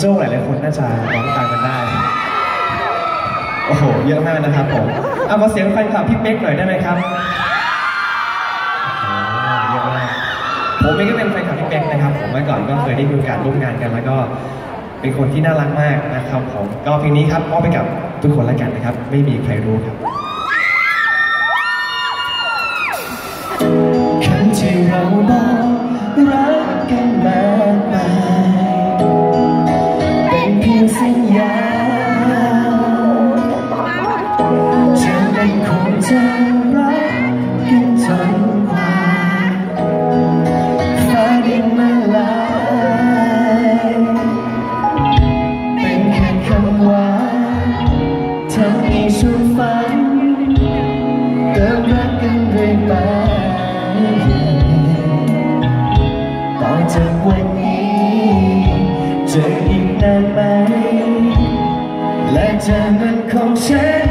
โจ้หลายๆคนน่าจะร้องตามกันได้ โอ้โห เยอะมากนะครับผมเอามาเสียงแฟนคลับพี่เป๊กหน่อยได้ไหมครับเยอะมากผมเองก็เป็นแฟนคลับพี่เป๊กนะครับ ผมเมื่อก่อนก็เคยได้มีโอกาสร่วมงานกัน แล้วก็เป็นคนที่น่ารักมากนะครับผมก็เพลงนี้ครับมอบไปกับทุกคนแล้วกันนะครับ ไม่มีใครรู้ครับ สู่ฝันเติมรักกันเรื่อยไปต่อจากวันนี้จะอีกนานไหมและจะนั้นของฉัน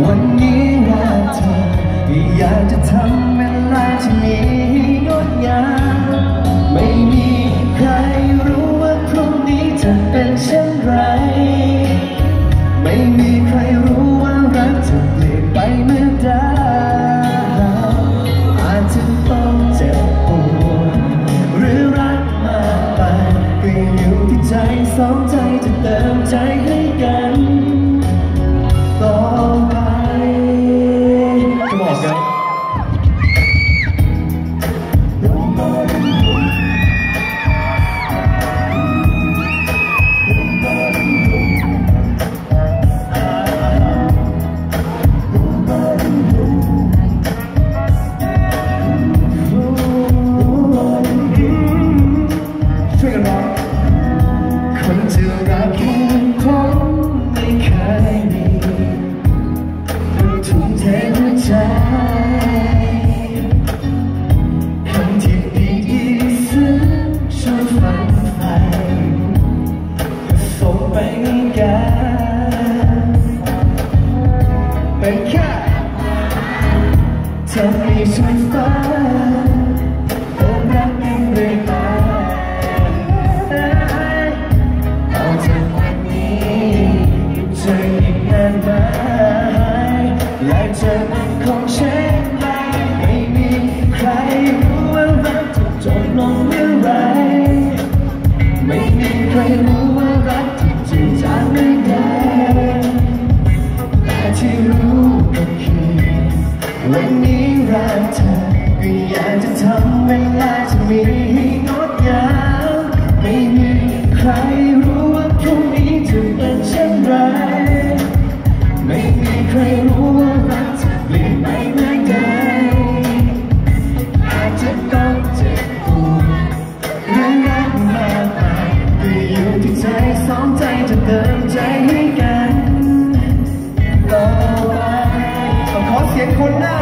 วันนี้รักเธออยากจะทำเวลาที่มีให้งดงาม มีให้งดงามไม่มีใครรู้ว่าพรุ่งนี้จะเป็นเช่นไร ไม่มีใครรู้ว่ารักจะเปลี่ยนไปเมื่อใดอาจจะต้องเจ็บปวดหรือรักมากไปก็อยู่ที่ใจสองใจจะเติมใจให้กันต่อไปขอเสียงคนหน่อ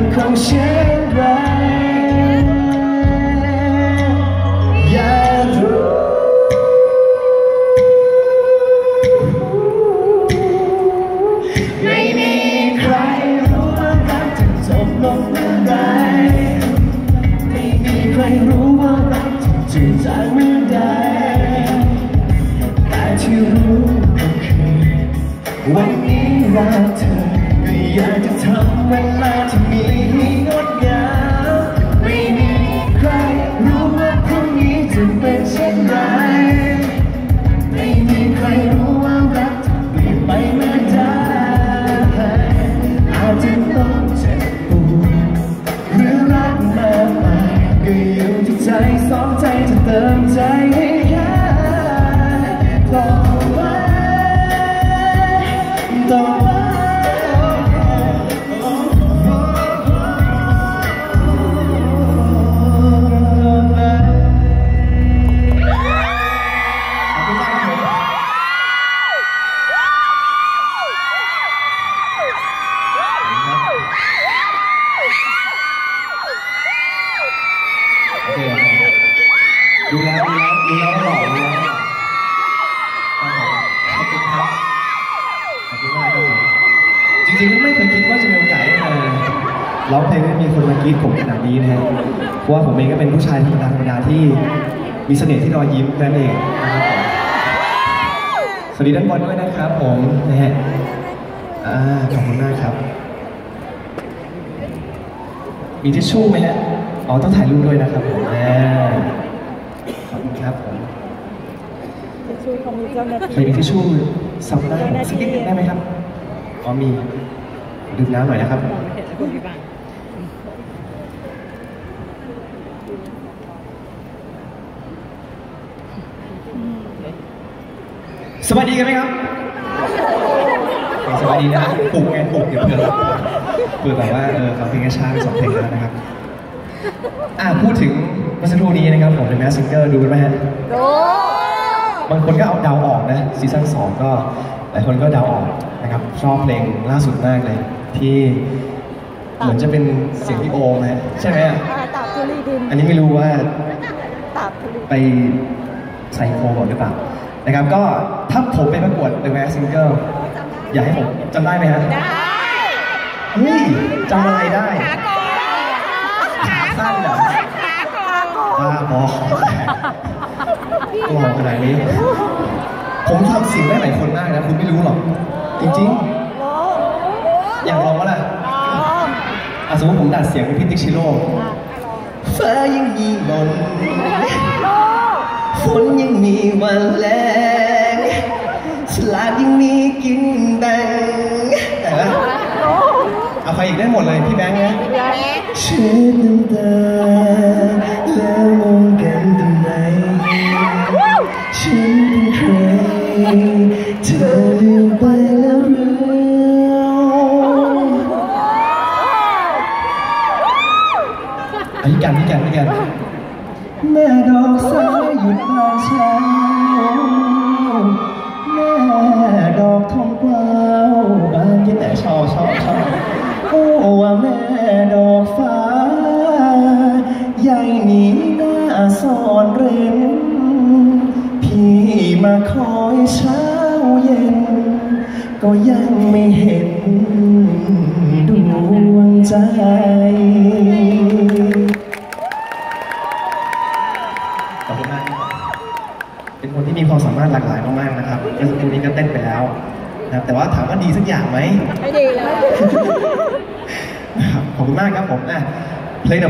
ไม่รู้ว่ารักจะจืดจางเมื่อใดแต่ที่รู้ก็คือวันนี้รักเธอไม่อยากจะทำเวลาที่มีให้งดงามไม่มีใครรู้ว่าพรุ่งนี้จะเป็นเช่น เคนมากรีดผมขนาดนี้นะฮะเพราะว่าผมเองก็เป็นผู้ชายธรรมดาธรรมดาที่มีเสน่ห์ที่รอยยิ้มนั่นเองนะครับผมสวัสดีด้านบนด้วยนะครับผมนะฮะอ่าขอบคุณมากครับ มีทิชชู่ไหมฮะอ๋อต้องถ่ายรูปด้วยนะครับผมอ่าขอบคุณครับผมชูเขามีเจ้าหน้าใครที่มีทิชชู่ซับหน้าผมสักนิดหนึงได้ไหมครับอ๋อมีดื่มน้ำหน่อยนะครับ มองไม่เห็นแล้วคุณพี่บัง สวัสดีกันไหมครับโอเคสวัสดีนะปลุกไงปลุกเดี๋ยวเผื่อเผื่อแบบว่าเออฟังเพลงช้าๆไปสองเพลงแล้วนะครับอ่าพูดถึงเมื่อสักครู่นี้นะครับผมเป็นแมสซิงเกอร์ดูกันไหมฮะโดบางคนก็เอาเดาออกนะซีซั่นสองก็หลายคนก็เดาออกนะครับชอบเพลงล่าสุดมากเลย ที่เหมือนจะเป็นเสียงพี่โอมฮะใช่ไหมอะตาบทุลีดินอันนี้ไม่รู้ว่าตาบทุลีไปใส่โคก่อนหรือเปล่า นะครับก็ถ้าผมไปประกวด The Mask Singer อยากให้ผมจำได้ไหมฮะได้เฮ้ยจำอะไรได้ขาสั้นเหรอขาก่อนบ้าบอหล่อขนาดนี้ ผมทำเสียงได้หลายคนมากนะคุณไม่รู้หรอก จริงโอ้ๆอยากลองก็ล่ะอ๋ออะสมมติผมดัดเสียงเป็นพี่ติ๊กชิโร่ฟ้ายังมีลมโล ฝนยังมีวันแรงฉลากยังมีกินแบ่งแต่ละโลเอาใครอีกได้หมดเลยพี่แบงค์นะแล้เช็ดน้ำตาแล้วมองกันทำไมฉันเป็นใครเธอลืมไปแล้วหรืออะพี่กันพี่กันพี่กัน แม่ดอกสายหยุดบานเช้าแม่ดอกทองกวาวบานยังแต่ชอบชอบชอบโอ้ว่าแม่ดอกฟ้าใหญ่หนีหน้าซ่อนเร้นพี่มาคอยเช้าเย็น ก็ยังไม่เห็นดวงใจ ดีสักอย่างไหมไม่ดีเลยนะครับขอบคุณมากครับผมอะเพลงต่อไป